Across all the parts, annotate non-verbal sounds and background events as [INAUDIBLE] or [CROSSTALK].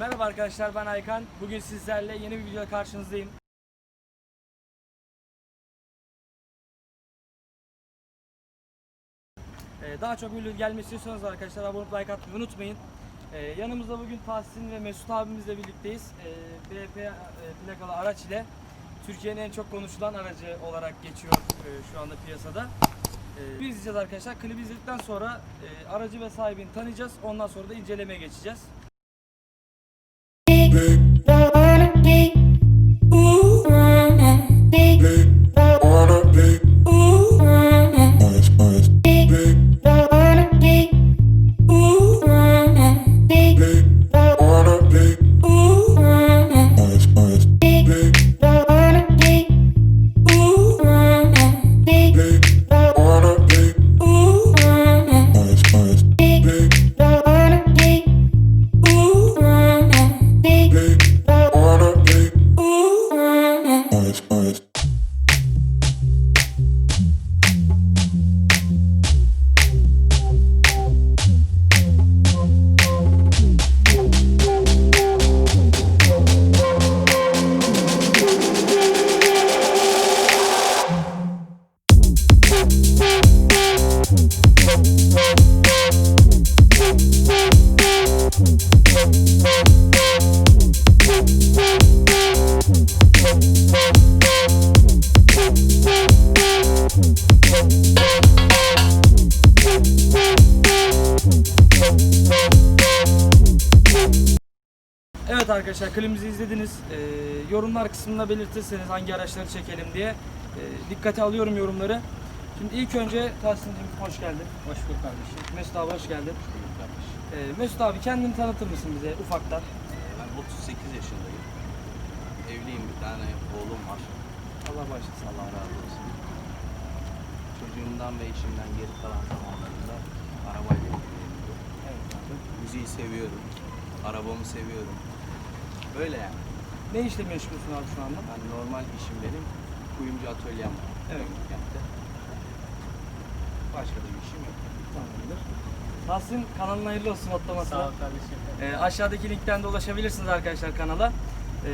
Merhaba arkadaşlar ben Aykan. Bugün sizlerle yeni bir videoda karşınızdayım. Ee, Daha çok video gelmesi istiyorsanız arkadaşlar abone olup like atmayı unutmayın. Ee, Yanımızda bugün Tahsin ve Mesut abimizle birlikteyiz. Ee, BP e, plakalı araç ile Türkiye'nin en çok konuşulan aracı olarak geçiyor e, şu anda piyasada. Ee, Biz izleyeceğiz arkadaşlar. Klibi izledikten sonra e, aracı ve sahibini tanıyacağız. Ondan sonra da incelemeye geçeceğiz. baby. Arkadaşlar klibimizi izlediniz. Ee, yorumlar kısmında belirtirseniz hangi araçları çekelim diye e, dikkate alıyorum yorumları. Şimdi ilk önce Tahsin'cim hoş geldin. Hoş bulduk kardeşim. Mesut abi hoş geldin. Hoş bulduk kardeşim. Ee, Mesut abi kendini tanıtır mısın bize ufaktan? Ben 38 yaşındayım. Evliyim bir tane oğlum var. Allah başlasın. Allah razı olsun. Çocuğumdan ve işimden geri kalan zamanlarında arabayla ilgileniyorum. Evet abi. Müziği seviyorum. Arabamı seviyorum. Böyle yani. Ne işle meşgulsün abi şu anda? Ben normal işim benim. Kuyumcu atölyem var. Evet. Kentte. Başka da bir işim yok. Tamamdır. Tahsin kanalına hayırlı olsun atlamasına. Sağ ol kardeşim. Ee, aşağıdaki linkten de ulaşabilirsiniz arkadaşlar kanala. Ee,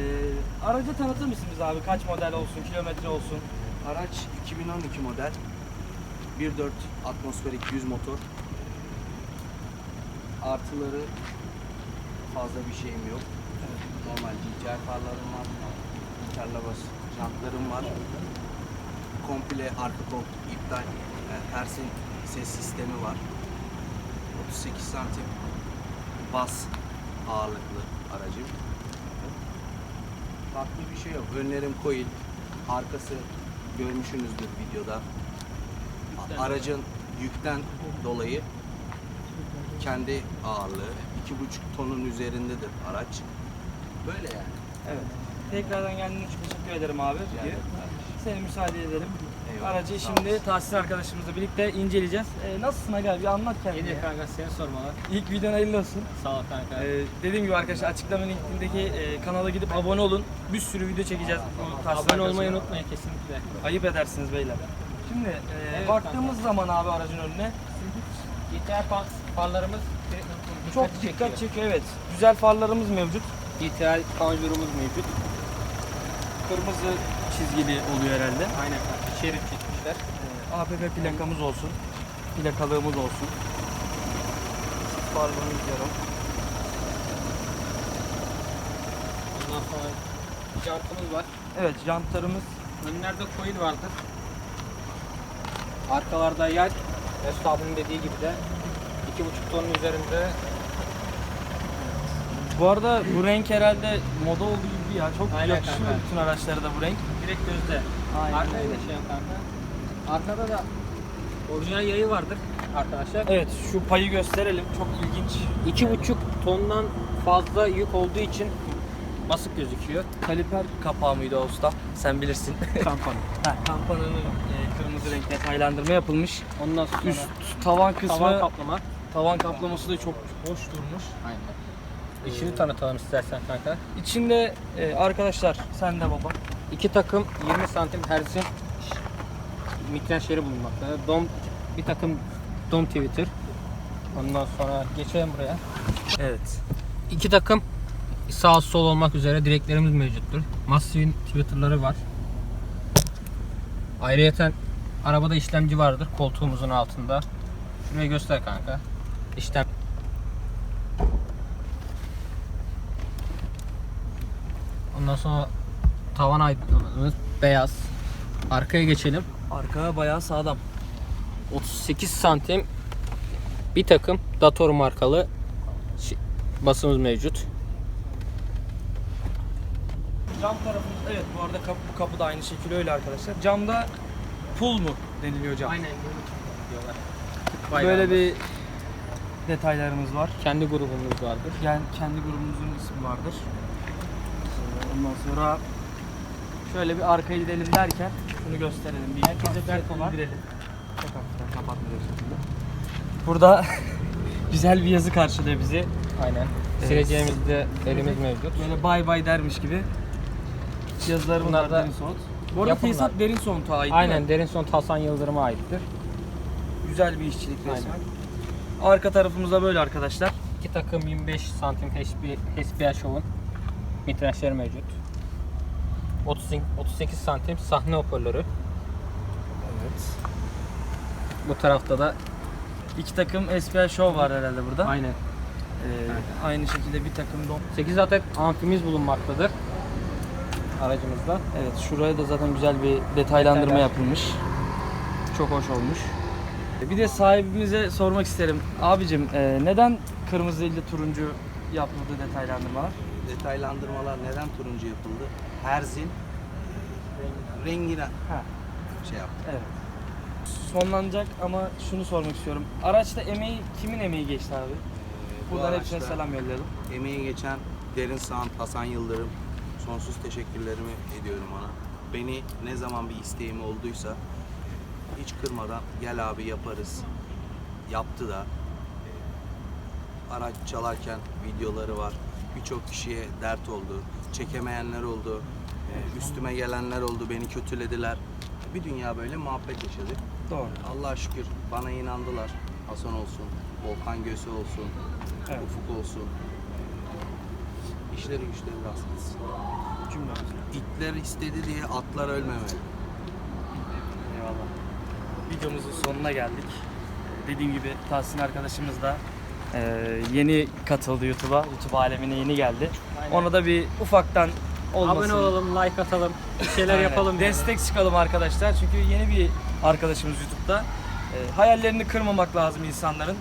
aracı tanıtır mısın bize abi? Kaç model olsun, kilometre olsun? Araç 2012 model. 1.4 atmosferik 100 motor. Artıları fazla bir şeyim yok. Normal GTR farlarım var. Interlagos jantlarım var. Komple arka koltuk iptal. Yani Hersin ses sistemi var. 38 santim bas ağırlıklı aracım. Farklı bir şey yok. Önlerim coil, arkası görmüşsünüzdür videoda. Aracın yükten dolayı kendi ağırlığı 2,5 tonun üzerindedir araç. Böyle yani. Evet. Tekrardan geldiğin için teşekkür ederim abi. Kardeşim. Seni müsaade edelim. Eyvallah, Aracı sağ şimdi. Tahsin arkadaşımızla birlikte inceleyeceğiz. Ee, nasılsın Aga? Bir anlat kendini. İyi kanka seni sormalar. İlk videon hayırlı olsun. Sağ ol kanka. Ee, dediğim gibi arkadaşlar açıklama linkindeki e, kanala gidip abone olun. Bir sürü video çekeceğiz. Tahsin Abone olmayı unutmayın kesinlikle. Ayıp edersiniz beyler. Şimdi e, Evet, baktığımız zaman abi aracın önüne GTR far, farlarımız çok dikkat çekiyor. Evet. Güzel farlarımız mevcut. GTR panjurumuz mevcut. Kırmızı çizgili oluyor herhalde. Aynen. Şerit çekmişler. Ee, APP plakamız olsun. Plakalığımız olsun. Farlarımız yarım. Ondan sonra jantımız var. Evet jantlarımız Önlerde coil vardır. Arkalarda yay. Mesut abinin dediği gibi de 2,5 tonun üzerinde Bu arada bu renk herhalde moda oldu gibi ya. Çok Aynen yakışıyor kanka. bütün araçlara da bu renk. direkt gözde. Aynen da şey yok kanka. Arkada da orijinal yayı vardır arkadaşlar. Evet şu payı gösterelim. Çok ilginç. İki buçuk tondan fazla yük olduğu için basık gözüküyor. Kaliper kapağı mıydı o usta? Sen bilirsin. [LAUGHS] Kampanya. Heh, Kampananın e, kırmızı renk detaylandırma yapılmış. Ondan sonra Üst tavan kısmı, tavan tavan, kaplama. kaplaması da çok hoş durmuş. Aynen. İçini tanıtalım istersen kanka. İçinde e, arkadaşlar sen de baba. İki takım 20 santim Hertz'in mikren şeri bulunmakta. Dom bir takım dom Twitter. Ondan sonra geçelim buraya. Evet. İki takım sağ sol olmak üzere direklerimiz mevcuttur. Massive'in Twitter'ları var. Ayrıyeten arabada işlemci vardır koltuğumuzun altında. Şuraya göster kanka. İşlem Ondan sonra tavan aydınlatmamız beyaz. Arkaya geçelim. Arka bayağı sağlam. 38 santim bir takım Dator markalı basımız mevcut. Cam tarafımız evet bu arada kapı, bu kapı da aynı şekilde öyle arkadaşlar. Camda pul mu deniliyor cam? Aynen diyorlar. Böyle bir detaylarımız var. kendi grubumuz vardır. Yani kendi grubumuzun ismi vardır. Ondan sonra şöyle bir arkaya gidelim derken bunu gösterelim. Bir herkese dert olan indirelim. Kapatmayacak şekilde. Burada [LAUGHS] güzel bir yazı karşılıyor bizi. Aynen. Sileceğimizde elimiz mevcut. Böyle bay bay dermiş gibi yazılarımız Bunlar var da derin soğut. Bu arada yapımlar. tesisat derin soğuta ait değil Aynen mi? Derinson Hasan Yıldırım'a aittir. Güzel bir işçilik resmen. Arka tarafımızda böyle arkadaşlar. İki takım 25 santim HB, HBL Show'un mitrajları mevcut. 30, 38 santim sahne hoparlörü. Evet. Bu tarafta da İki takım SPL Show var herhalde burada. aynen Ee, aynı şekilde bir takım don. 8 adet amfimiz bulunmaktadır aracımızda. Evet şuraya da zaten güzel bir detaylandırma Detaylar. yapılmış. Çok hoş olmuş. Bir de sahibimize sormak isterim. Abicim e, neden kırmızı ile turuncu yapıldı detaylandırmalar? Detaylandırmalar neden turuncu yapıldı? Herzin rengine Ha. şey yaptı. Evet. Sonlanacak ama şunu sormak istiyorum. Araçta emeği kimin emeği geçti abi? Ee, bu Buradan hepsine araçta selam yollayalım. Emeği geçen Derin Sağan, Hasan Yıldırım sonsuz teşekkürlerimi ediyorum ona. Beni ne zaman bir isteğim olduysa hiç kırmadan gel abi yaparız. Yaptı da. Ee, Araç çalarken videoları var. Birçok kişiye dert oldu. Çekemeyenler oldu. Ee, Üstüme gelenler oldu. Beni kötülediler. Bir dünya böyle muhabbet yaşadık. Doğru. Allah'a şükür bana inandılar. Hasan olsun, Volkan Göğsü olsun, Evet. Ufuk olsun. İşleri güçleri rast gitsin. İtler istedi diye atlar ölmemeli. Eyvallah. Videomuzun sonuna geldik. Dediğim gibi Tahsin arkadaşımız da e, yeni katıldı YouTube'a. YouTube alemine yeni geldi. Aynen. Ona da bir ufaktan olmasın. Abone olalım, like atalım, bir şeyler Aynen. yapalım. yani. Destek çıkalım arkadaşlar. Çünkü yeni bir arkadaşımız YouTube'da. E, hayallerini kırmamak lazım insanların.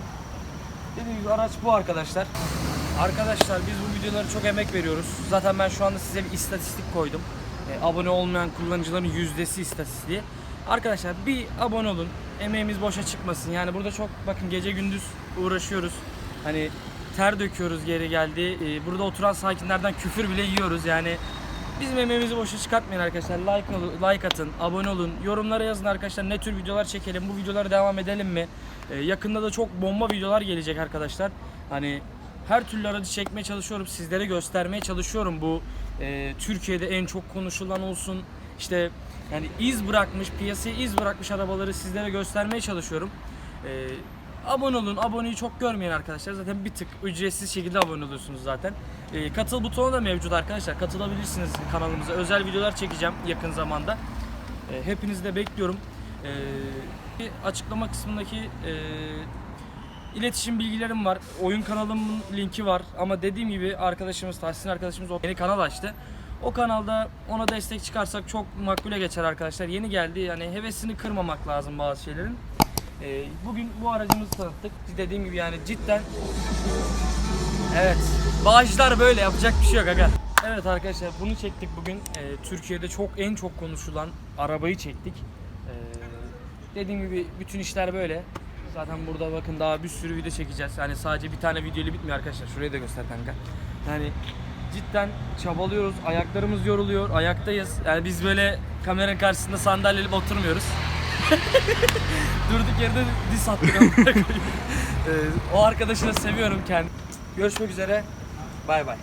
Dediğim gibi araç bu arkadaşlar. Arkadaşlar biz bu videolara çok emek veriyoruz. Zaten ben şu anda size bir istatistik koydum. E, abone olmayan kullanıcıların yüzdesi istatistiği. Arkadaşlar bir abone olun. Emeğimiz boşa çıkmasın. Yani burada çok bakın gece gündüz uğraşıyoruz. Hani ter döküyoruz geri geldi. E, burada oturan sakinlerden küfür bile yiyoruz. Yani Bizim emeğimizi boşa çıkartmayın arkadaşlar. Like, like atın, abone olun. Yorumlara yazın arkadaşlar ne tür videolar çekelim. Bu videolara devam edelim mi? Ee, yakında da çok bomba videolar gelecek arkadaşlar. Hani her türlü aracı çekmeye çalışıyorum. Sizlere göstermeye çalışıyorum. Bu e, Türkiye'de en çok konuşulan olsun. İşte yani iz bırakmış, piyasaya iz bırakmış arabaları sizlere göstermeye çalışıyorum. Ee, abone olun. Aboneyi çok görmeyin arkadaşlar. Zaten bir tık ücretsiz şekilde abone oluyorsunuz zaten. Ee, katıl butonu da mevcut arkadaşlar. Katılabilirsiniz kanalımıza. Özel videolar çekeceğim yakın zamanda. Ee, hepinizi de bekliyorum. Bir açıklama kısmındaki e, iletişim bilgilerim var. Oyun kanalımın linki var. Ama dediğim gibi arkadaşımız, Tahsin arkadaşımız o yeni kanal açtı. O kanalda ona destek çıkarsak çok makbule geçer arkadaşlar. Yeni geldi yani hevesini kırmamak lazım bazı şeylerin. Ee, bugün bu aracımızı tanıttık. Dediğim gibi yani cidden Evet. Bağcılar böyle yapacak bir şey yok aga. Evet arkadaşlar bunu çektik bugün. Ee, Türkiye'de çok en çok konuşulan arabayı çektik. Ee, dediğim gibi bütün işler böyle. Zaten burada bakın daha bir sürü video çekeceğiz. Yani sadece bir tane video ile bitmiyor arkadaşlar. Şurayı da göster kanka. Yani cidden çabalıyoruz. Ayaklarımız yoruluyor. Ayaktayız. Yani biz böyle kameranın karşısında sandalyeli oturmuyoruz. [LAUGHS] Durduk yerde diss attık. [LAUGHS] Ee, o arkadaşı da seviyorum kendi. Görüşmek üzere. Bay bay.